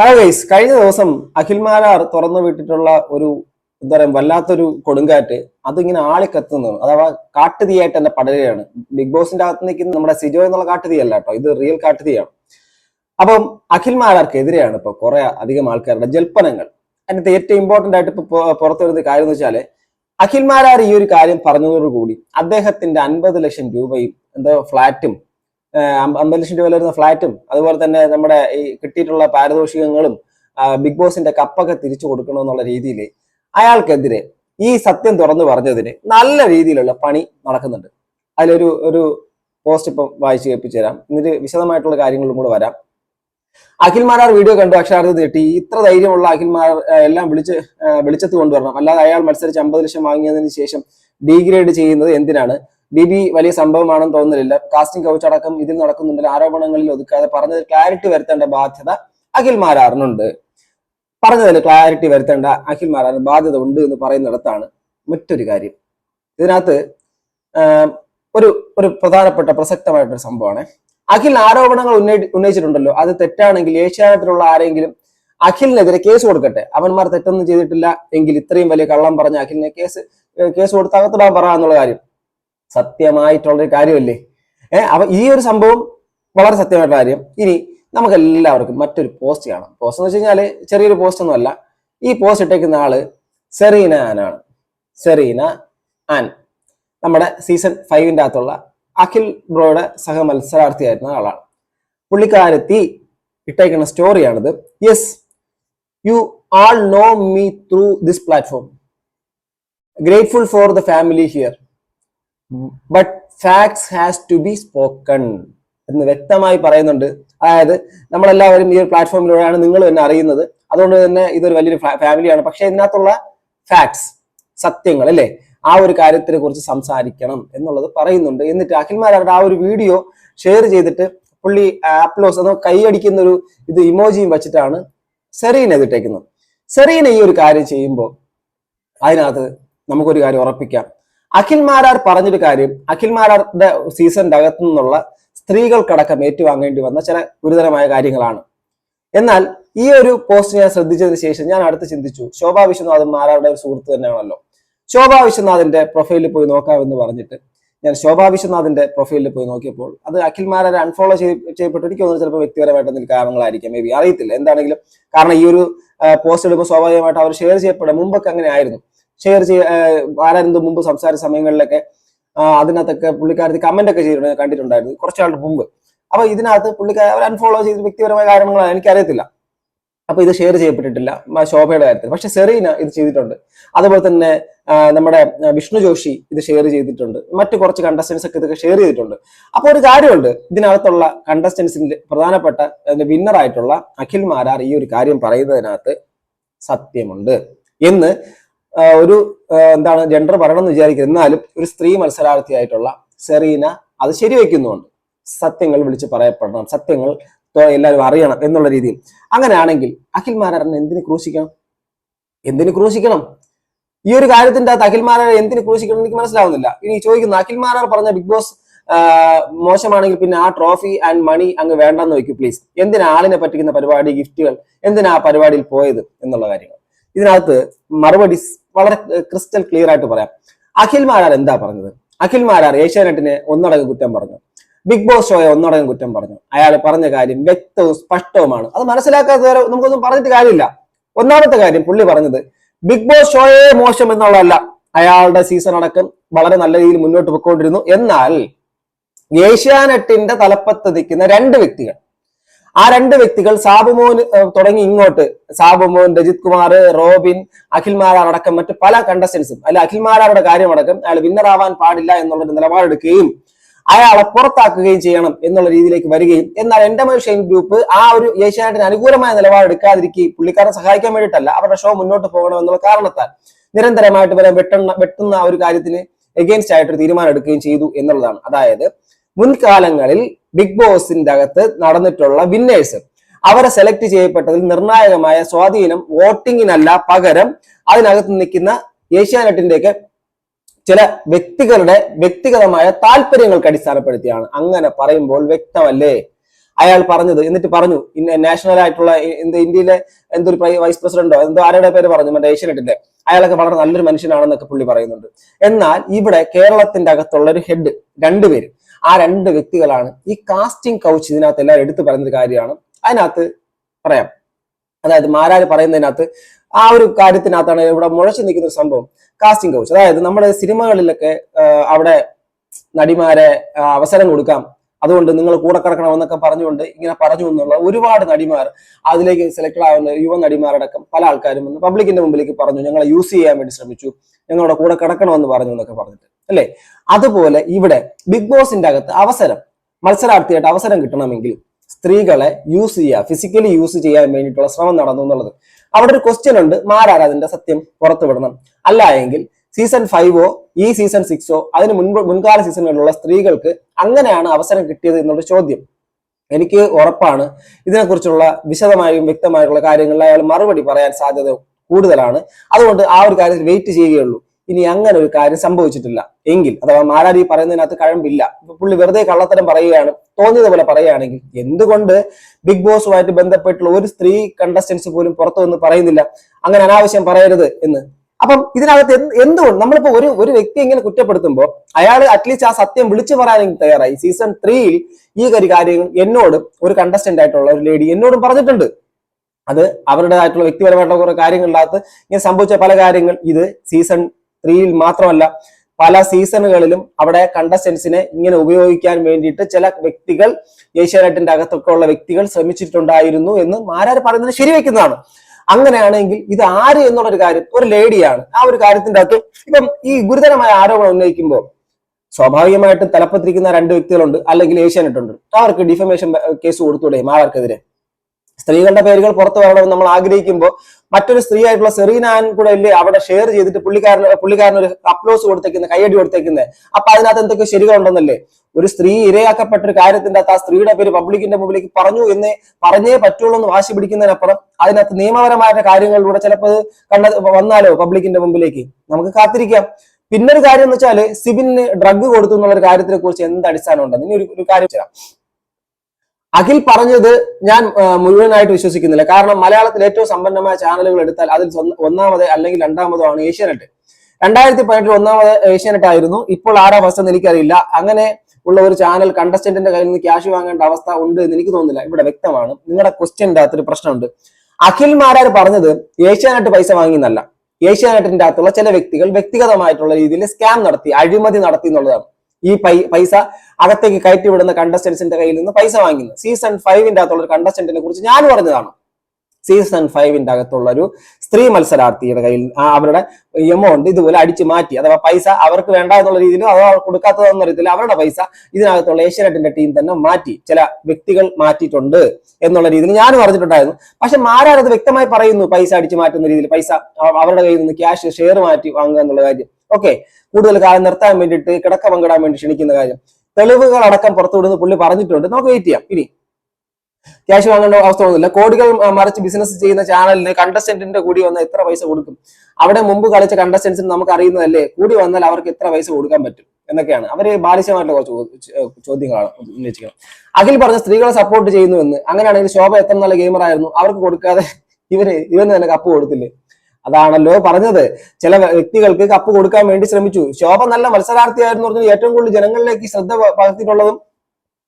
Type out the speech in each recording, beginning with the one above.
Hello guys കഴിഞ്ഞ ദിവസം അഖിൽ മാരാർ തുറന്നു വിട്ടിട്ടുള്ള ഒരു എന്താ പറയുക വല്ലാത്തൊരു കൊടുങ്കാറ്റ് അതിങ്ങനെ ആളിക്കത്തുന്നതാണ് അഥവാ കാട്ടുതീയായിട്ട് തന്നെ പടരുകയാണ്. ബിഗ് ബോസിന്റെ അകത്ത് നിൽക്കുന്ന നമ്മുടെ സിജോ എന്നുള്ള കാട്ടുതീയല്ല കേട്ടോ ഇത് റിയൽ കാട്ടുതീയാണ്. അപ്പം അഖിൽ മാരാർക്കെതിരെയാണ് ഇപ്പൊ കുറെ അധികം ആൾക്കാരുടെ ജൽപ്പനങ്ങൾ. അതിനകത്ത് ഏറ്റവും ഇമ്പോർട്ടന്റ് ആയിട്ട് ഇപ്പൊ പുറത്തു വരുന്ന കാര്യം എന്ന് അഖിൽ മാരാർ ഈ ഒരു കാര്യം പറഞ്ഞതോടുകൂടി അദ്ദേഹത്തിന്റെ അൻപത് ലക്ഷം രൂപയും എന്തോ ഫ്ലാറ്റും അമ്പത് ലക്ഷം രൂപ വരുന്ന ഫ്ലാറ്റും അതുപോലെ തന്നെ നമ്മുടെ ഈ കിട്ടിയിട്ടുള്ള പാരിതോഷികങ്ങളും ബിഗ് ബോസിന്റെ കപ്പൊക്കെ തിരിച്ചു കൊടുക്കണമെന്നുള്ള രീതിയിൽ അയാൾക്കെതിരെ ഈ സത്യം തുറന്നു പറഞ്ഞതിന് നല്ല രീതിയിലുള്ള പണി നടക്കുന്നുണ്ട്. അതിലൊരു ഒരു പോസ്റ്റ് ഇപ്പം വായിച്ചു കേൾപ്പിച്ചു തരാം. എന്നിട്ട് വിശദമായിട്ടുള്ള കാര്യങ്ങളും കൂടെ വരാം. അഖിൽമാരാർ വീഡിയോ കണ്ടു അക്ഷരാർത്ഥം നീട്ടി ഇത്ര ധൈര്യമുള്ള അഖിൽമാർ എല്ലാം വിളിച്ച് വെളിച്ചത്ത് കൊണ്ടുവരണം. അല്ലാതെ അയാൾ മത്സരിച്ച് അമ്പത് ലക്ഷം വാങ്ങിയതിന് ശേഷം ഡീഗ്രേഡ് ചെയ്യുന്നത് എന്തിനാണ്? ബി ബി വലിയ സംഭവമാണെന്ന് തോന്നുന്നില്ല. കാസ്റ്റിംഗ് കൗച്ച് അടക്കം ഇതിൽ നടക്കുന്നുണ്ട് ആരോപണങ്ങളിൽ ഒതുക്കാതെ പറഞ്ഞത് ക്ലാരിറ്റി വരുത്തേണ്ട ബാധ്യത അഖിൽ മാരാറിനുണ്ട്. പറഞ്ഞതിൽ ക്ലാരിറ്റി വരുത്തേണ്ട അഖിൽ മാരാറിന് ബാധ്യത ഉണ്ട് എന്ന് പറയുന്നിടത്താണ് മറ്റൊരു കാര്യം. ഇതിനകത്ത് ഒരു ഒരു പ്രധാനപ്പെട്ട പ്രസക്തമായിട്ടൊരു സംഭവമാണ്. അഖിൽ ആരോപണങ്ങൾ ഉന്നയി ഉന്നയിച്ചിട്ടുണ്ടല്ലോ. അത് തെറ്റാണെങ്കിൽ ഏഷ്യാനെറ്റിലുള്ള ആരെങ്കിലും അഖിലിനെതിരെ കേസ് കൊടുക്കട്ടെ. അവന്മാർ തെറ്റൊന്നും ചെയ്തിട്ടില്ല. എങ്കിൽ ഇത്രയും വലിയ കള്ളം പറഞ്ഞ അഖിലിനെ കേസ് കേസ് കൊടുത്ത് അകത്തിടാൻ പറ എന്നുള്ള കാര്യം. സത്യമായിട്ടുള്ള ഒരു കാര്യമല്ലേ? ഏഹ് അപ്പൊ ഈ ഒരു സംഭവം വളരെ സത്യമായിട്ടുള്ള കാര്യം. ഇനി നമുക്ക് എല്ലാവർക്കും മറ്റൊരു പോസ്റ്റ് കാണാം. പോസ്റ്റ് എന്ന് വെച്ച് കഴിഞ്ഞാൽ ചെറിയൊരു പോസ്റ്റ് ഒന്നും അല്ല. ഈ പോസ്റ്റ് ഇട്ടേക്കുന്ന ആൾ സെറീന ആനാണ് സെറീന ആൻ. നമ്മുടെ സീസൺ ഫൈവിന്റെ അകത്തുള്ള അഖിൽ ബ്രോയുടെ സഹ മത്സരാർത്ഥിയായിരുന്ന ആളാണ്. പുള്ളിക്കാരത്തി ഇട്ടേക്കുന്ന സ്റ്റോറിയാണിത് yes you all know me through this platform grateful for the family here but facts has to be spoken എന്ന് വ്യക്തമായി പറയുന്നുണ്ട്. അതായത് നമ്മളെല്ലാവരും ഈ ഒരു പ്ലാറ്റ്ഫോമിലൂടെയാണ് നിങ്ങൾ തന്നെ അറിയുന്നത്. അതുകൊണ്ട് തന്നെ ഇതൊരു വലിയൊരു ഫാമിലിയാണ് പക്ഷെ ഇതിനകത്തുള്ള ഫാക്ട്സ് സത്യങ്ങൾ അല്ലേ? ആ ഒരു കാര്യത്തിനെ കുറിച്ച് സംസാരിക്കണം എന്നുള്ളത് പറയുന്നുണ്ട്. എന്നിട്ട് അഖിൽമാരുടെ ആ ഒരു വീഡിയോ ഷെയർ ചെയ്തിട്ട് പുള്ളി ആപ്ലോസ് അതോ കൈയടിക്കുന്ന ഒരു ഇത് ഇമോജിയും വെച്ചിട്ടാണ് സെറീനെ ഇതിട്ടേക്കുന്നത് സെറീന ഈ ഒരു കാര്യം ചെയ്യുമ്പോൾ അതിനകത്ത് നമുക്കൊരു കാര്യം ഉറപ്പിക്കാം. അഖിൽ മാരാർ പറഞ്ഞൊരു കാര്യം അഖിൽ മാരാറിന്റെ സീസണിന്റെ അകത്തു നിന്നുള്ള സ്ത്രീകൾക്കടക്കം ഏറ്റുവാങ്ങേണ്ടി വന്ന ചില ഗുരുതരമായ കാര്യങ്ങളാണ്. എന്നാൽ ഈ ഒരു പോസ്റ്റ് ഞാൻ ശ്രദ്ധിച്ചതിന് ശേഷം ഞാൻ അടുത്ത് ചിന്തിച്ചു ശോഭാ വിശ്വനാഥൻ മാരാറുടെ ഒരു സുഹൃത്ത് തന്നെയാണല്ലോ. ശോഭാ വിശ്വനാഥിന്റെ പ്രൊഫൈലിൽ പോയി നോക്കാമെന്ന് പറഞ്ഞിട്ട് ഞാൻ ശോഭാ വിശ്വനാഥിന്റെ പ്രൊഫൈലിൽ പോയി നോക്കിയപ്പോൾ അത് അഖിൽ മാരാരെ അൺഫോളോ ചെയ്യപ്പെട്ടു എനിക്ക് തോന്നുന്നു ചിലപ്പോൾ വ്യക്തിപരമായിട്ട് എന്തെങ്കിലും കാരണങ്ങളായിരിക്കാം മേ ബി അറിയത്തില്ല. എന്താണെങ്കിലും കാരണം ഈ ഒരു പോസ്റ്റ് ഇടുമ്പോൾ സ്വാഭാവികമായിട്ട് അവർ ഷെയർ ചെയ്യപ്പെടും മുമ്പൊക്കെ അങ്ങനെ ആയിരുന്നു. ഷെയർ ചെയ്യ ആരായിരുന്നു മുമ്പ് സംസാര സമയങ്ങളിലൊക്കെ അതിനകത്തൊക്കെ പുള്ളിക്കാരത്തി കമന്റ് ഒക്കെ ചെയ്തിട്ടുണ്ട് ഞാൻ കണ്ടിട്ടുണ്ടായിരുന്നു കുറച്ചാളുടെ മുമ്പ്. അപ്പൊ ഇതിനകത്ത് പുള്ളിക്കാർ അവർ അൺഫോളോ ചെയ്ത് വ്യക്തിപരമായ കാര്യങ്ങളാണ് എനിക്കറിയത്തില്ല. അപ്പൊ ഇത് ഷെയർ ചെയ്യപ്പെട്ടിട്ടില്ല ശോഭയുടെ കാര്യത്തിൽ. പക്ഷെ സെറീന ഇത് ചെയ്തിട്ടുണ്ട്. അതുപോലെ തന്നെ നമ്മുടെ വിഷ്ണു ജോഷി ഇത് ഷെയർ ചെയ്തിട്ടുണ്ട്. മറ്റു കുറച്ച് കണ്ടസ്റ്റൻസ് ഒക്കെ ഇതൊക്കെ ഷെയർ ചെയ്തിട്ടുണ്ട്. അപ്പൊ ഒരു കാര്യമുണ്ട് ഇതിനകത്തുള്ള കണ്ടസ്റ്റൻസിന്റെ പ്രധാനപ്പെട്ട വിന്നർ ആയിട്ടുള്ള അഖിൽ മാരാർ ഈ ഒരു കാര്യം പറയുന്നതിനകത്ത് സത്യമുണ്ട്. എന്ന് ഒരു എന്താണ് ജെൻഡർ പറയണം എന്ന് വിചാരിക്കുന്നത് എന്നാലും ഒരു സ്ത്രീ മത്സരാർത്ഥിയായിട്ടുള്ള സെറീന അത് ശരിവെക്കുന്നുണ്ട്. സത്യങ്ങൾ വിളിച്ച് പറയപ്പെടണം. സത്യങ്ങൾ എല്ലാവരും അറിയണം എന്നുള്ള രീതിയിൽ. അങ്ങനെയാണെങ്കിൽ അഖിൽ മാരാറിനെ എന്തിന് ക്രൂശിക്കണം? എന്തിന് ക്രൂശിക്കണം? ഈ ഒരു കാര്യത്തിന്റെ അകത്ത് അഖിൽ മാരാർ എന്തിന് ക്രൂശിക്കണം എനിക്ക് മനസ്സിലാവുന്നില്ല. ഇനി ചോദിക്കുന്നു അഖിൽ മാരാർ പറഞ്ഞ ബിഗ് ബോസ് മോശമാണെങ്കിൽ പിന്നെ ആ ട്രോഫി ആൻഡ് മണി അങ്ങ് വേണ്ടെന്ന് വെക്കൂ പ്ലീസ് എന്തിനാ ആളിനെ പറ്റിക്കുന്ന പരിപാടി ഗിഫ്റ്റുകൾ എന്തിനാ ആ പരിപാടിയിൽ പോയത്? എന്നുള്ള കാര്യങ്ങൾ. ഇതിനകത്ത് മറുപടി വളരെ ക്രിസ്റ്റൽ ക്ലിയർ ആയിട്ട് പറയാം. അഖിൽ മാരാർ എന്താ പറഞ്ഞത്? അഖിൽ മാരാർ ഏഷ്യാനെറ്റിനെ ഒന്നടങ്കം കുറ്റം പറഞ്ഞു. ബിഗ് ബോസ് ഷോയെ ഒന്നടങ്കം കുറ്റം പറഞ്ഞു. അയാൾ പറഞ്ഞ കാര്യം വ്യക്തവും സ്പഷ്ടവുമാണ്. അത് മനസ്സിലാക്കാത്തവരെ നമുക്കൊന്നും പറഞ്ഞിട്ട് കാര്യമില്ല. ഒന്നാമത്തെ കാര്യം പുള്ളി പറഞ്ഞത് ബിഗ് ബോസ് ഷോയെ മോശം എന്നുള്ളതല്ല. അയാളുടെ സീസൺ അടക്കം വളരെ നല്ല രീതിയിൽ മുന്നോട്ട് പോയിക്കൊണ്ടിരുന്നു. എന്നാൽ ഏഷ്യാനെറ്റിന്റെ തലപ്പത്ത് നിൽക്കുന്ന രണ്ട് വ്യക്തികൾ ആ രണ്ട് വ്യക്തികൾ സാബുമോൻ തുടങ്ങി ഇങ്ങോട്ട്. സാബുമോൻ രജിത് കുമാർ റോബിൻ അഖിൽ മാരാർ അടക്കം മറ്റ് പല കണ്ടസ്റ്റൻസും അല്ല അഖിൽ മാരാറുടെ കാര്യമടക്കം അയാൾ വിന്നർ ആവാൻ പാടില്ല എന്നുള്ളൊരു നിലപാടെടുക്കുകയും അയാളെ പുറത്താക്കുകയും ചെയ്യണം എന്നുള്ള രീതിയിലേക്ക് വരികയും എന്നാൽ എന്റെ ഷെയിൻ ഗ്രൂപ്പ് ആ ഒരു ഏഷ്യാനെറ്റിന് അനുകൂലമായ നിലപാടെടുക്കാതിരിക്കുകയും പുള്ളിക്കാരെ സഹായിക്കാൻ വേണ്ടിയിട്ടല്ല അവരുടെ ഷോ മുന്നോട്ട് പോകണം എന്നുള്ള കാരണത്താൽ നിരന്തരമായിട്ട് വരെ വെട്ടുന്ന വെട്ടുന്ന ഒരു കാര്യത്തിന് എഗെയിൻസ്റ്റ് ആയിട്ടൊരു തീരുമാനം എടുക്കുകയും ചെയ്തു എന്നുള്ളതാണ്. അതായത് മുൻകാലങ്ങളിൽ ബിഗ് ബോസിന്റെ അകത്ത് നടന്നിട്ടുള്ള വിന്നേഴ്സ് അവരെ സെലക്ട് ചെയ്യപ്പെട്ടതിൽ നിർണായകമായ സ്വാധീനം വോട്ടിങ്ങിനല്ല പകരം അതിനകത്ത് നിൽക്കുന്ന ഏഷ്യാനെറ്റിന്റെയൊക്കെ ചില വ്യക്തികളുടെ വ്യക്തിഗതമായ താല്പര്യങ്ങൾക്ക് അടിസ്ഥാനപ്പെടുത്തിയാണ്. അങ്ങനെ പറയുമ്പോൾ വ്യക്തമല്ലേ? അയാൾ പറഞ്ഞത് എന്നിട്ട് പറഞ്ഞു നാഷണൽ ആയിട്ടുള്ള എന്ത് ഇന്ത്യയിലെ എന്തൊരു വൈസ് പ്രസിഡന്റോ എന്തോ ആരുടെ പേര് പറഞ്ഞു മറ്റേ ഏഷ്യനെറ്റിന്റെ. അയാളൊക്കെ വളരെ നല്ലൊരു മനുഷ്യനാണെന്നൊക്കെ പുള്ളി പറയുന്നുണ്ട്. എന്നാൽ ഇവിടെ കേരളത്തിന്റെ അകത്തുള്ള ഒരു ഹെഡ് രണ്ടുപേര്. ആ രണ്ട് വ്യക്തികളാണ്. ഈ കാസ്റ്റിംഗ് കൗച്ച് ഇതിനകത്ത് എല്ലാവരും എടുത്തു പറയുന്നൊരു കാര്യമാണ്. അതിനകത്ത് പറയാം. അതായത് മാരാര് പറയുന്നതിനകത്ത് ആ ഒരു കാര്യത്തിനകത്താണ് ഇവിടെ മുഴച്ചു നിൽക്കുന്ന ഒരു സംഭവം. കാസ്റ്റിംഗ് കൗച്ച് അതായത് നമ്മുടെ സിനിമകളിലൊക്കെ അവിടെ നടിമാരെ അവസരം കൊടുക്കാം. അതുകൊണ്ട് നിങ്ങൾ കൂടെ കിടക്കണമെന്നൊക്കെ പറഞ്ഞുകൊണ്ട് ഇങ്ങനെ പറഞ്ഞു എന്നുള്ള ഒരുപാട് നടിമാർ അതിലേക്ക് സെലക്ട് ആവുന്ന യുവ നടിമാരടക്കം പല ആൾക്കാരും വന്ന് പബ്ലിക്കിന്റെ മുമ്പിലേക്ക് പറഞ്ഞു ഞങ്ങളെ യൂസ് ചെയ്യാൻ വേണ്ടി ശ്രമിച്ചു. ഞങ്ങളുടെ കൂടെ കിടക്കണമെന്ന് പറഞ്ഞു എന്നൊക്കെ പറഞ്ഞിട്ട്. അല്ലേ? അതുപോലെ ഇവിടെ ബിഗ് ബോസിന്റെ അകത്ത് അവസരം മത്സരാർത്ഥിയായിട്ട് അവസരം കിട്ടണമെങ്കിൽ സ്ത്രീകളെ യൂസ് ചെയ്യുക ഫിസിക്കലി യൂസ് ചെയ്യാൻ വേണ്ടിയിട്ടുള്ള ശ്രമം നടന്നു എന്നുള്ളത്. അവിടെ ഒരു ക്വസ്റ്റ്യൻ ഉണ്ട് മാരാരാതിന്റെ സത്യം? പുറത്തുവിടണം. അല്ല എങ്കിൽ സീസൺ ഫൈവോ ഈ സീസൺ സിക്സോ അതിന് മുൻപ് മുൻകാല സീസണുകളിലുള്ള സ്ത്രീകൾക്ക് അങ്ങനെയാണ് അവസരം കിട്ടിയത് എന്നുള്ള ചോദ്യം. എനിക്ക് ഉറപ്പാണ്. ഇതിനെക്കുറിച്ചുള്ള വിശദമായും വ്യക്തമായിട്ടുള്ള കാര്യങ്ങളിൽ അയാൾ മറുപടി പറയാൻ സാധ്യത കൂടുതലാണ്. അതുകൊണ്ട് ആ ഒരു കാര്യത്തിൽ വെയിറ്റ് ചെയ്യുകയുള്ളൂ. ഇനി അങ്ങനെ ഒരു കാര്യം സംഭവിച്ചിട്ടില്ല. എങ്കിൽ അഥവാ മാരാരി പറയുന്നതിനകത്ത് കഴമ്പില്ല. പുള്ളി വെറുതെ കള്ളത്തരം പറയുകയാണ് തോന്നിയതുപോലെ പറയുകയാണെങ്കിൽ എന്തുകൊണ്ട് ബിഗ് ബോസുമായിട്ട് ബന്ധപ്പെട്ടുള്ള ഒരു സ്ത്രീ കണ്ടസ്റ്റൻസ് പോലും പുറത്തു വന്ന് പറയുന്നില്ല? അങ്ങനെ അനാവശ്യം പറയരുത് എന്ന് അപ്പം ഇതിനകത്ത് എന്ത് എന്തുകൊണ്ട് നമ്മളിപ്പോ ഒരു ഒരു വ്യക്തി ഇങ്ങനെ കുറ്റപ്പെടുത്തുമ്പോൾ അയാൾ അറ്റ്ലീസ്റ്റ് ആ സത്യം വിളിച്ചു പറയാനും തയ്യാറായി. സീസൺ ത്രീയിൽ ഈ ഒരു കാര്യങ്ങൾ എന്നോട് ഒരു കണ്ടസ്റ്റന്റ് ആയിട്ടുള്ള ഒരു ലേഡി എന്നോടും പറഞ്ഞിട്ടുണ്ട്. അത് അവരുടേതായിട്ടുള്ള വ്യക്തിപരമായിട്ടുള്ള കുറെ കാര്യങ്ങളിനകത്ത് ഇങ്ങനെ സംഭവിച്ച പല കാര്യങ്ങൾ. ഇത് സീസൺ ത്രീയിൽ മാത്രമല്ല പല സീസണുകളിലും അവിടെ കണ്ടസ്റ്റൻസിനെ ഇങ്ങനെ ഉപയോഗിക്കാൻ വേണ്ടിയിട്ട് ചില വ്യക്തികൾ ഏഷ്യാനെറ്റിന്റെ അകത്തൊക്കെ ഉള്ള വ്യക്തികൾ ശ്രമിച്ചിട്ടുണ്ടായിരുന്നു എന്ന് മാരാർ പറയുന്നത് ശരിവെക്കുന്നതാണ്. അങ്ങനെയാണെങ്കിൽ ഇത് ആര് എന്നുള്ള ഒരു കാര്യം ഒരു ലേഡിയാണ്. ആ ഒരു കാര്യത്തിന്റെ അകത്ത് ഇപ്പം ഈ ഗുരുതരമായ ആരോപണം ഉന്നയിക്കുമ്പോൾ സ്വാഭാവികമായിട്ടും തലപ്പത്തിരിക്കുന്ന രണ്ട് വ്യക്തികളുണ്ട് അല്ലെങ്കിൽ ഏഷ്യാനെറ്റ് ഉണ്ട്. അവർക്ക് ഡിഫമേഷൻ കേസ് കൊടുത്തൂടെ മാവർക്കെതിരെ. സ്ത്രീകളുടെ പേരുകൾ പുറത്തു വരണമെന്ന് നമ്മൾ ആഗ്രഹിക്കുമ്പോൾ മറ്റൊരു സ്ത്രീ ആയിട്ടുള്ള സെറീനാൻ കൂടെ അല്ലേ അവിടെ ഷെയർ ചെയ്തിട്ട് പുള്ളിക്കാരൻ പുള്ളിക്കാരൻ ഒരു അപ്ലോസ് കൊടുത്തേക്കുന്നത് കൈയടി കൊടുത്തേക്കുന്നത് അപ്പൊ അതിനകത്ത് എന്തൊക്കെ ശരികളുണ്ടെന്നല്ലേ? ഒരു സ്ത്രീ ഇരയാക്കപ്പെട്ട ഒരു കാര്യത്തിന്റെ അകത്ത് ആ സ്ത്രീയുടെ പേര് പബ്ലിക്കിന്റെ മുമ്പിലേക്ക് പറഞ്ഞു എന്ന് പറഞ്ഞേ പറ്റുള്ളൂ എന്ന് വാശി പിടിക്കുന്നതിനപ്പുറം അതിനകത്ത് നിയമപരമായ കാര്യങ്ങളിലൂടെ ചിലപ്പോൾ കണ്ട വന്നാലോ പബ്ലിക്കിന്റെ മുമ്പിലേക്ക്? നമുക്ക് കാത്തിരിക്കാം. പിന്നൊരു കാര്യം എന്ന് വെച്ചാൽ സിബിന് ഡ്രഗ് കൊടുത്തു എന്നുള്ള ഒരു കാര്യത്തിനെ കുറിച്ച് എന്ത് അടിസ്ഥാനം ഉണ്ടെന്ന് ഇനി ഒരു കാര്യം ചെയ്യാം. അഖിൽ പറഞ്ഞത് ഞാൻ മുഴുവനായിട്ട് വിശ്വസിക്കുന്നില്ല. കാരണം മലയാളത്തിൽ ഏറ്റവും സമ്പന്നമായ ചാനലുകൾ എടുത്താൽ അതിൽ ഒന്നാമത് അല്ലെങ്കിൽ രണ്ടാമതോ ആണ് ഏഷ്യാനെറ്റ്. രണ്ടായിരത്തി പതിനെട്ടിൽ ഒന്നാമത് ഏഷ്യാനെറ്റ് ആയിരുന്നു. ഇപ്പോൾ ആരാ ഫസ്റ്റ് എന്ന് എനിക്കറിയില്ല. അങ്ങനെ ഉള്ള ഒരു ചാനൽ കണ്ടസ്റ്റന്റിന്റെ കയ്യിൽ നിന്ന് ക്യാഷ് വാങ്ങേണ്ട അവസ്ഥ ഉണ്ട് എന്ന് എനിക്ക് തോന്നുന്നില്ല. ഇവിടെ വ്യക്തമാണ്. നിങ്ങളുടെ ക്വസ്റ്റ്യന്റെ അകത്തൊരു പ്രശ്നമുണ്ട്. അഖിൽ മാരാർ പറഞ്ഞത് ഏഷ്യാനെറ്റ് പൈസ വാങ്ങിയെന്നല്ല. ഏഷ്യാനെറ്റിന്റെ അകത്തുള്ള ചില വ്യക്തികൾ വ്യക്തിഗതമായിട്ടുള്ള രീതിയിൽ സ്കാം നടത്തി അഴിമതി നടത്തി എന്നുള്ളതാണ്. ഈ പൈസ അകത്തേക്ക് കയറ്റി വിടുന്ന കണ്ടസ്റ്റൻസിന്റെ കയ്യിൽ നിന്ന് പൈസ വാങ്ങുന്നത് സീസൺ ഫൈവിന്റെ അകത്തുള്ള ഒരു കണ്ടസ്റ്റന്റിനെ കുറിച്ച് ഞാൻ പറഞ്ഞതാണ് സീസൺ ഫൈവിന്റെ അകത്തുള്ള ഒരു സ്ത്രീ മത്സരാർത്ഥിയുടെ കയ്യിൽ അവരുടെ എമൗണ്ട് ഇതുപോലെ അടിച്ചു മാറ്റി അഥവാ പൈസ അവർക്ക് വേണ്ട എന്നുള്ള രീതിയിൽ അഥവാ കൊടുക്കാത്തതെന്ന അറിയത്തില്ല അവരുടെ പൈസ ഇതിനകത്തുള്ള ഏഷ്യനെറ്റിന്റെ ടീം തന്നെ മാറ്റി ചില വ്യക്തികൾ മാറ്റിയിട്ടുണ്ട് എന്നുള്ള രീതിയിൽ ഞാനും പറഞ്ഞിട്ടുണ്ടായിരുന്നു പക്ഷെ മാരാരത് വ്യക്തമായി പറയുന്നു പൈസ അടിച്ചു മാറ്റുന്ന രീതിയിൽ പൈസ അവരുടെ കയ്യിൽ നിന്ന് ക്യാഷ് ഷെയർ മാറ്റി വാങ്ങുക എന്നുള്ള കാര്യം. ഓക്കെ കൂടുതൽ കാലം നിർത്താൻ വേണ്ടിയിട്ട് കിടക്ക പങ്കിടാൻ വേണ്ടി ക്ഷണിക്കുന്ന കാര്യം. തെളിവുകൾ അടക്കം പുറത്തുവിടുന്ന പുള്ളി പറഞ്ഞിട്ടുണ്ട്. നമുക്ക് വെയിറ്റ് ചെയ്യാം. ഇനി ക്യാഷ് വാങ്ങേണ്ട അവസ്ഥ ഒന്നുമില്ല കോടികൾ മറിച്ച് ബിസിനസ് ചെയ്യുന്ന ചാനലിന് കണ്ടസ്റ്റന്റിന്റെ കൂടി വന്നാൽ എത്ര പൈസ കൊടുക്കും? അവിടെ മുമ്പ് കളിച്ച കണ്ടസ്റ്റൻസിന് നമുക്ക് അറിയുന്നതല്ലേ? കൂടി വന്നാൽ അവർക്ക് എത്ര പൈസ കൊടുക്കാൻ പറ്റും? എന്നൊക്കെയാണ്. അവർ ബാലിശമായിട്ടുള്ള കുറച്ച് ചോദ്യങ്ങളാണ് ഉന്നയിച്ചിരിക്കുന്നത്. അഖിൽ പറഞ്ഞ സ്ത്രീകളെ സപ്പോർട്ട് ചെയ്യുന്നു എന്ന് അങ്ങനെയാണെങ്കിൽ ശോഭ എത്ര നല്ല ഗെയിമർ ആയിരുന്നു. അവർക്ക് കൊടുക്കാതെ ഇവർ ഇവന് തന്നെ കപ്പ് കൊടുത്തില്ലേ? അതാണല്ലോ പറഞ്ഞത്. ചില വ്യക്തികൾക്ക് കപ്പ് കൊടുക്കാൻ വേണ്ടി ശ്രമിച്ചു. ശോഭ നല്ല മത്സരാർത്ഥിയായിരുന്നു പറഞ്ഞാൽ ഏറ്റവും കൂടുതൽ ജനങ്ങളിലേക്ക് ശ്രദ്ധ പകർത്തിയിട്ടുള്ളതും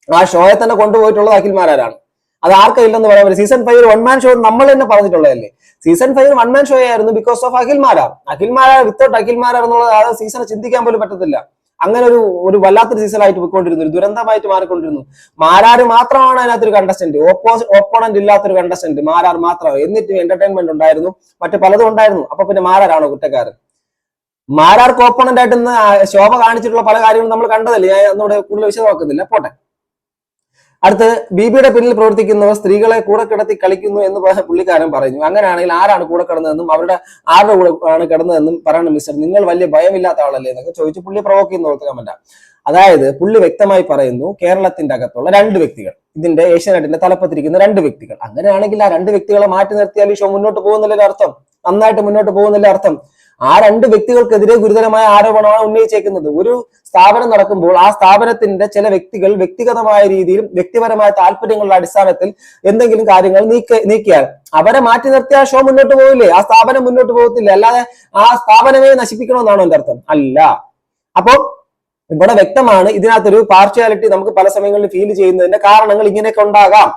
ആ ഷോയെ തന്നെ കൊണ്ടുപോയിട്ടുള്ളത് അഖിൽമാരാണ് അത് ആർക്കും ഇല്ലെന്ന് പറയാൻ പറ്റും season five one man show നമ്മൾ തന്നെ പറഞ്ഞിട്ടുള്ളതല്ലേ? Season five one man show ആയിരുന്നു because of Akhil Marar Akhil Marar without Akhil Marar എന്നുള്ളത് ആ സീസണെ ചിന്തിക്കാൻ പോലും പറ്റത്തില്ല. അങ്ങനെ ഒരു ഒരു വല്ലാത്തൊരു സീസൺ ആയിട്ട് പോയിക്കൊണ്ടിരുന്നു. ഒരു ദുരന്തമായിട്ട് മാറിക്കൊണ്ടിരുന്നു. മാരാർ മാത്രമാണ് അതിനകത്തൊരു കണ്ടസ്റ്റന്റ് ഓപ്പോസ് ഓപ്പോണന്റ് ഇല്ലാത്തൊരു കണ്ടസ്റ്റന്റ് മാരാർ മാത്രം എന്നിട്ട് എന്റർടൈൻമെന്റ് ഉണ്ടായിരുന്നു. മറ്റു പലതും ഉണ്ടായിരുന്നു. അപ്പൊ പിന്നെ മാരാരാണോ കുറ്റക്കാരൻ? മാരാർക്ക് ഓപ്പോണന്റ് ആയിട്ട് ശോഭ കാണിച്ചിട്ടുള്ള പല കാര്യങ്ങളും നമ്മൾ കണ്ടതല്ലേ? ഞാൻ ഒന്നുകൂടെ കൂടുതൽ വിശദമാക്കുന്നില്ല. പോട്ടെ. അടുത്ത് ബിബിയുടെ പിന്നിൽ പ്രവർത്തിക്കുന്നവർ സ്ത്രീകളെ കൂടെ കിടത്തി കളിക്കുന്നു എന്ന് പുള്ളിക്കാരൻ പറഞ്ഞു അങ്ങനെയാണെങ്കിൽ ആരാണ് കൂടെ കിടന്നതെന്നും അവരുടെ ആരുടെ കൂടെ ആണ് കിടന്നതെന്നും പറയണം മിസ്റ്റർ. നിങ്ങൾ വലിയ ഭയമില്ലാത്ത ആളല്ലേ എന്നൊക്കെ ചോദിച്ചു പുള്ളി പ്രവോക്ക് ചെയ്യുന്ന കമന്റാ അതായത് പുള്ളി വ്യക്തമായി പറയുന്നു കേരളത്തിന്റെ അകത്തുള്ള രണ്ട് വ്യക്തികൾ ഇതിന്റെ ഏഷ്യാനെറ്റിന്റെ തലപ്പത്തിരിക്കുന്ന രണ്ട് വ്യക്തികൾ. അങ്ങനെയാണെങ്കിൽ ആ രണ്ട് വ്യക്തികളെ മാറ്റി നിർത്തിയാൽ ഈ ഷോ മുന്നോട്ട് പോകുന്നില്ല അർത്ഥം നന്നായിട്ട് മുന്നോട്ട് പോകുന്നില്ല അർത്ഥം ആ രണ്ട് വ്യക്തികൾക്കെതിരെ ഗുരുതരമായ ആരോപണമാണ് ഉന്നയിച്ചേക്കുന്നത്. ഒരു സ്ഥാപനം നടക്കുമ്പോൾ ആ സ്ഥാപനത്തിന്റെ ചില വ്യക്തികൾ വ്യക്തിഗതമായ രീതിയിലും വ്യക്തിപരമായ താല്പര്യങ്ങളുടെ അടിസ്ഥാനത്തിൽ എന്തെങ്കിലും കാര്യങ്ങൾ നീക്ക നീക്കിയാൽ അവരെ മാറ്റി നിർത്തി ആ ഷോ മുന്നോട്ട് പോകില്ലേ ആ സ്ഥാപനം മുന്നോട്ട് പോകത്തില്ല? അല്ലാതെ ആ സ്ഥാപനമേ നശിപ്പിക്കണമെന്നാണോ എന്റെ അർത്ഥം? അല്ല. അപ്പോ ഇവിടെ വ്യക്തമാണ് ഇതിനകത്തൊരു പാർഷ്യാലിറ്റി നമുക്ക് പല സമയങ്ങളിൽ ഫീൽ ചെയ്യുന്നതിന്റെ കാരണങ്ങൾ ഇങ്ങനെയൊക്കെ ഉണ്ടാകാം.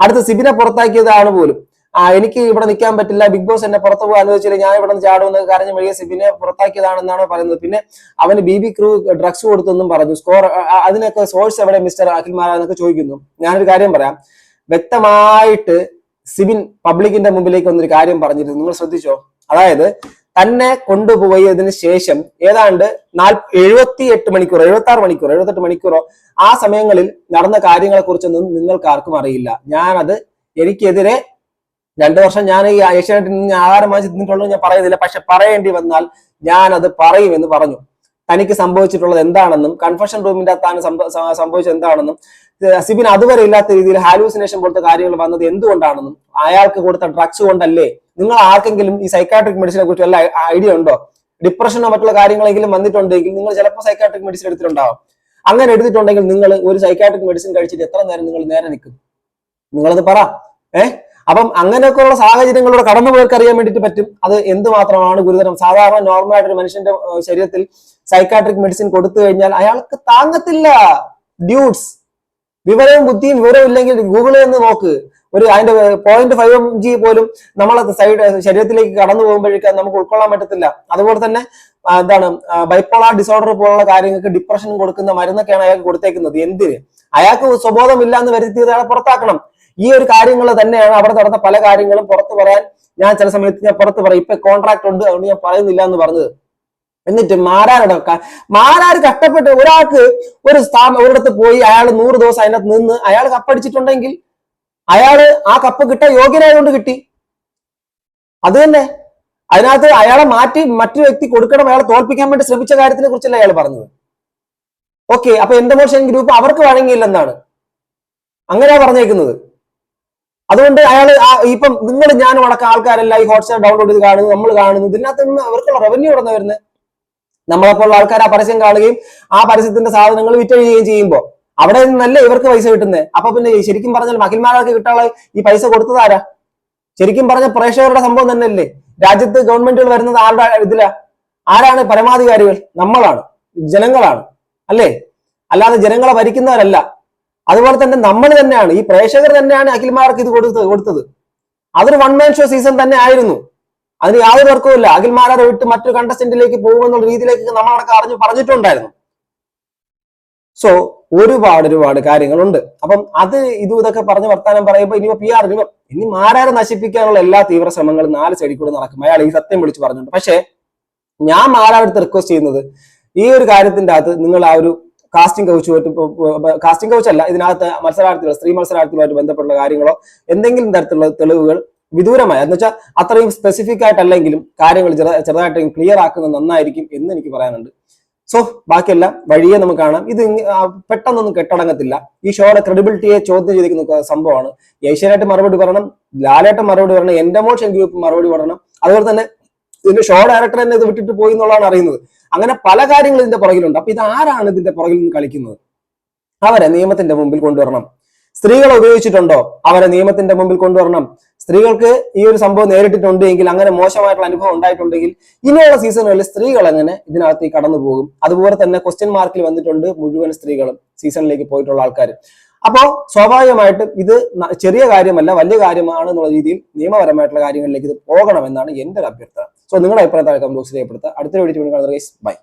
അടുത്ത് സിബിനെ പുറത്താക്കിയതാണ് പോലും. ആ എനിക്ക് ഇവിടെ നിൽക്കാൻ പറ്റില്ല. ബിഗ് ബോസ് എന്നെ പുറത്തു പോകാൻ അനുവദിച്ചില്ല. ഞാൻ ഇവിടെ നിന്ന് ചാടുമെന്ന് കരഞ്ഞ് മെഴുകിയ സിബിനെ പുറത്താക്കിയതാണെന്നാണ് പറയുന്നത്. പിന്നെ അവന് ബി ബി ക്രൂ ഡ്രഗ്സ് കൊടുത്തെന്നും പറഞ്ഞു. സ്കോർ അതിനൊക്കെ സോഴ്സ് എവിടെ മിസ്റ്റർ അഖിൽ എന്നൊക്കെ ചോദിക്കുന്നു. ഞാനൊരു കാര്യം പറയാം. വ്യക്തമായിട്ട് സിബിൻ പബ്ലിക്കിന്റെ മുമ്പിലേക്ക് വന്നൊരു കാര്യം പറഞ്ഞിരുന്നു. നിങ്ങൾ ശ്രദ്ധിച്ചോ? അതായത് തന്നെ കൊണ്ടുപോയതിനു ശേഷം ഏതാണ്ട് നാല് എഴുപത്തി എട്ട് മണിക്കൂർ എഴുപത്തി ആറ് മണിക്കൂർ എഴുപത്തെട്ട് മണിക്കൂറോ ആ സമയങ്ങളിൽ നടന്ന കാര്യങ്ങളെ കുറിച്ചൊന്നും നിങ്ങൾക്ക് ആർക്കും അറിയില്ല. ഞാനത് എനിക്കെതിരെ രണ്ടു വർഷം ഞാൻ ഈ ഏഷ്യാനെറ്റിൽ നിന്ന് ആഹാരം വാങ്ങിച്ച് ഞാൻ പറയുന്നില്ല. പക്ഷെ പറയേണ്ടി വന്നാൽ ഞാൻ അത് പറയുമെന്ന് പറഞ്ഞു. തനിക്ക് സംഭവിച്ചിട്ടുള്ളത് എന്താണെന്നും കൺഫഷൻ റൂമിന്റെ സംഭ- സംഭവിച്ചത് എന്താണെന്നും സിബിൻ അതുവരെ ഇല്ലാത്ത രീതിയിൽ ഹാലൂസിനേഷൻ പോലത്തെ കാര്യങ്ങൾ വന്നത് എന്തുകൊണ്ടാണെന്നും അയാൾക്ക് കൊടുത്ത ഡ്രഗ്സ് കൊണ്ടല്ലേ? നിങ്ങൾ ആർക്കെങ്കിലും ഈ സൈക്കാട്രിക് മെഡിസിനെ കുറിച്ച് വല്ല ഐഡിയ ഉണ്ടോ? ഡിപ്രഷനോ മറ്റുള്ള കാര്യങ്ങളെങ്കിലും വന്നിട്ടുണ്ടെങ്കിൽ നിങ്ങൾ ചിലപ്പോൾ സൈക്കാട്രിക് മെഡിസിൻ എടുത്തിട്ടുണ്ടാവും. അങ്ങനെ എടുത്തിട്ടുണ്ടെങ്കിൽ നിങ്ങൾ ഒരു സൈക്കാട്രിക് മെഡിസിൻ കഴിച്ചിട്ട് എത്ര നേരം നിങ്ങൾ നേരെ നിൽക്കും? നിങ്ങളത് പറ. ഏഹ് അപ്പം അങ്ങനെയൊക്കെയുള്ള സാഹചര്യങ്ങളിലൂടെ കടന്നുപോയവർക്ക് അറിയാൻ വേണ്ടിയിട്ട് പറ്റും. അത് എന്തുമാത്രമാണ് ഗുരുതരം? സാധാരണ നോർമൽ ആയിട്ട് ഒരു മനുഷ്യന്റെ ശരീരത്തിൽ സൈക്കാട്രിക് മെഡിസിൻ കൊടുത്തു കഴിഞ്ഞാൽ അയാൾക്ക് താങ്ങത്തില്ല. ഡ്യൂട്സ് വിവരവും ബുദ്ധിയും വിവരവും ഇല്ലെങ്കിൽ ഗൂഗിളിൽ നിന്ന് നോക്ക്. ഒരു അതിന്റെ പോയിന്റ് ഫൈവ് എം ജി പോലും നമ്മളെ സൈഡ് ശരീരത്തിലേക്ക് കടന്നു പോകുമ്പോഴേക്കും നമുക്ക് ഉൾക്കൊള്ളാൻ പറ്റത്തില്ല. അതുപോലെ തന്നെ എന്താണ് ബൈപ്പോളാർ ഡിസോർഡർ പോലുള്ള കാര്യങ്ങൾക്ക് ഡിപ്രഷൻ കൊടുക്കുന്ന മരുന്നൊക്കെയാണ് അയാൾക്ക് കൊടുത്തേക്കുന്നത്. എന്തിന്? അയാൾക്ക് സ്വബോധമില്ല എന്ന് വരുത്തിയത് അയാളെ പുറത്താക്കണം. ഈ ഒരു കാര്യങ്ങൾ തന്നെയാണ് അവിടെ നടന്ന പല കാര്യങ്ങളും പുറത്തു പറയാൻ ഞാൻ ചില സമയത്ത് ഞാൻ പുറത്ത് പറയും. ഇപ്പൊ കോൺട്രാക്ട് ഉണ്ട് അതുകൊണ്ട് ഞാൻ പറയുന്നില്ല എന്ന് പറഞ്ഞത്. എന്നിട്ട് മാരാരുടെ മാറാൻ കഷ്ടപ്പെട്ട് ഒരാൾക്ക് ഒരു സ്ഥാപനം ഒരിടത്ത് പോയി അയാൾ നൂറ് ദിവസം അതിനകത്ത് നിന്ന് അയാൾ കപ്പടിച്ചിട്ടുണ്ടെങ്കിൽ അയാൾ ആ കപ്പ് കിട്ടാൻ യോഗ്യനായതുകൊണ്ട് കിട്ടി. അത് തന്നെ. അതിനകത്ത് അയാളെ മാറ്റി മറ്റു വ്യക്തി കൊടുക്കണം അയാളെ തോൽപ്പിക്കാൻ വേണ്ടി ശ്രമിച്ച കാര്യത്തിനെ കുറിച്ചല്ല അയാൾ പറഞ്ഞത്. ഓക്കെ അപ്പൊ എന്റെ മോഷൻ ഗ്രൂപ്പ് അവർക്ക് വഴങ്ങിയില്ലെന്നാണ്. അങ്ങനെയാ പറഞ്ഞേക്കുന്നത്. അതുകൊണ്ട് അയാൾ ഇപ്പം നിങ്ങൾ ഞാനും അടക്കം ആൾക്കാരെല്ലാം ഈ ഹോട്ട്സ്റ്റാർ ഡൗൺലോഡ് ചെയ്ത് കാണുന്നു നമ്മൾ കാണുന്നു. ഇതിനകത്ത് നിന്ന് അവർക്കുള്ള റവന്യൂ ഇടന്ന് വരുന്നത്? നമ്മളെപ്പോലുള്ള ആൾക്കാർ ആ പരസ്യം കാണുകയും ആ പരസ്യത്തിന്റെ സാധനങ്ങൾ വിറ്റഴിയുകയും ചെയ്യുമ്പോൾ അവിടെ നിന്നല്ലേ ഇവർക്ക് പൈസ കിട്ടുന്നത് അപ്പൊ പിന്നെ ശരിക്കും പറഞ്ഞാൽ മകിൽമാരൊക്കെ കിട്ടാനുള്ള ഈ പൈസ കൊടുത്തതാരാ ശരിക്കും പറഞ്ഞ പ്രേക്ഷകരുടെ സംഭവം തന്നെ അല്ലേ രാജ്യത്ത് ഗവൺമെന്റുകൾ വരുന്നത് ആരുടെ ഇതിലാ? ആരാണ് പരമാധികാരികൾ? നമ്മളാണ്. ജനങ്ങളാണ്. അല്ലേ? അല്ലാതെ ജനങ്ങളെ ഭരിക്കുന്നവരല്ല. അതുപോലെ തന്നെ നമ്മൾ തന്നെയാണ് ഈ പ്രേക്ഷകർ തന്നെയാണ് അഖിൽമാർക്ക് ഇത് കൊടുത്തത് കൊടുത്തത്. അതൊരു വൺ മാൻ ഷോ സീസൺ തന്നെ ആയിരുന്നു. അതിന് യാതൊരു തർക്കവുമില്ല അഖിൽമാരെ വിട്ട് മറ്റൊരു കണ്ടസ്റ്റന്റിലേക്ക് പോകുമെന്നുള്ള രീതിയിലേക്ക് നമ്മളടക്കം അറിഞ്ഞു പറഞ്ഞിട്ടുണ്ടായിരുന്നു. സോ ഒരുപാട് ഒരുപാട് കാര്യങ്ങളുണ്ട്. അപ്പം അത് ഇതും ഇതൊക്കെ പറഞ്ഞ് വർത്താനം പറയുമ്പോൾ ഇനി പി ആർ ഇനിയിപ്പോ ഇനി മാരാരെ നശിപ്പിക്കാനുള്ള എല്ലാ തീവ്ര ശ്രമങ്ങളും നാല് സൈഡിൽ കൂടെ നടക്കും. അയാൾ ഈ സത്യം വിളിച്ച് പറഞ്ഞിട്ടുണ്ട്. പക്ഷേ ഞാൻ മാരാടുത്ത് റിക്വസ്റ്റ് ചെയ്യുന്നത് ഈ ഒരു കാര്യത്തിന്റെ അകത്ത് നിങ്ങൾ ആ ഒരു കാസ്റ്റിംഗ് കൗച്ചുമായിട്ട് കാസ്റ്റിംഗ് കൗച്ച് അല്ല ഇതിനകത്ത് മത്സരാർത്ഥികൾ സ്ത്രീ മത്സരാർത്ഥികളുമായിട്ട് ബന്ധപ്പെട്ട കാര്യങ്ങളോ എന്തെങ്കിലും തരത്തിലുള്ള തെളിവുകൾ വിദൂരമായ. എന്ന് വെച്ചാൽ അത്രയും സ്പെസിഫിക് ആയിട്ടല്ലെങ്കിലും കാര്യങ്ങൾ ചെറു- ചെറുതായിട്ട് ക്ലിയർ ആക്കുന്നത് നന്നായിരിക്കും എന്ന് എനിക്ക് പറയാനുണ്ട്. സോ ബാക്കിയെല്ലാം വഴിയെ നമുക്ക് കാണാം. ഇത് പെട്ടെന്നൊന്നും കെട്ടടങ്ങത്തില്ല. ഈ ഷോയുടെ ക്രെഡിബിലിറ്റിയെ ചോദ്യം ചെയ്തിരിക്കുന്ന സംഭവമാണ്. ഏഷ്യനായിട്ട് മറുപടി പറയണം ലാലേട്ടൻ മറുപടി പറയണം എന്റെ മോഷൻ ഗ്രൂപ്പ് മറുപടി പറയണം. അതുപോലെ തന്നെ ഇതിന്റെ ഷോ ഡയറക്ടർ തന്നെ ഇത് വിട്ടിട്ട് പോയി എന്നുള്ളതാണ് അറിയുന്നത്. അങ്ങനെ പല കാര്യങ്ങൾ ഇതിന്റെ പുറകിലുണ്ട്. അപ്പൊ ഇത് ആരാണ് ഇതിന്റെ പുറകിൽ നിന്ന് കളിക്കുന്നത്? അവരെ നിയമത്തിന്റെ മുമ്പിൽ കൊണ്ടുവരണം. സ്ത്രീകളെ ഉപയോഗിച്ചിട്ടുണ്ടോ? അവരെ നിയമത്തിന്റെ മുമ്പിൽ കൊണ്ടുവരണം. സ്ത്രീകൾക്ക് ഈ ഒരു സംഭവം നേരിട്ടിട്ടുണ്ട് എങ്കിൽ അങ്ങനെ മോശമായിട്ടുള്ള അനുഭവം ഉണ്ടായിട്ടുണ്ടെങ്കിൽ ഇനിയുള്ള സീസണുകളിൽ സ്ത്രീകൾ അങ്ങനെ ഇതിനകത്ത് കടന്നു പോകും അതുപോലെ തന്നെ ക്വസ്റ്റ്യൻ മാർക്കിൽ വന്നിട്ടുണ്ട് മുഴുവൻ സ്ത്രീകളും സീസണിലേക്ക് പോയിട്ടുള്ള ആൾക്കാർ അപ്പോ സ്വാഭാവികമായിട്ടും ഇത് ചെറിയ കാര്യമല്ല വലിയ കാര്യമാണ് എന്നുള്ള രീതിയിൽ നിയമപരമായിട്ടുള്ള കാര്യങ്ങളിലേക്ക് ഇത് പോകണമെന്നാണ് എന്റെ ഒരു അഭ്യർത്ഥന. സോ നിങ്ങളുടെ അഭിപ്രായത്തെ കമന്റ് ബോക്സിൽ രേഖപ്പെടുത്തുക. അടുത്ത വീഡിയോ ബൈ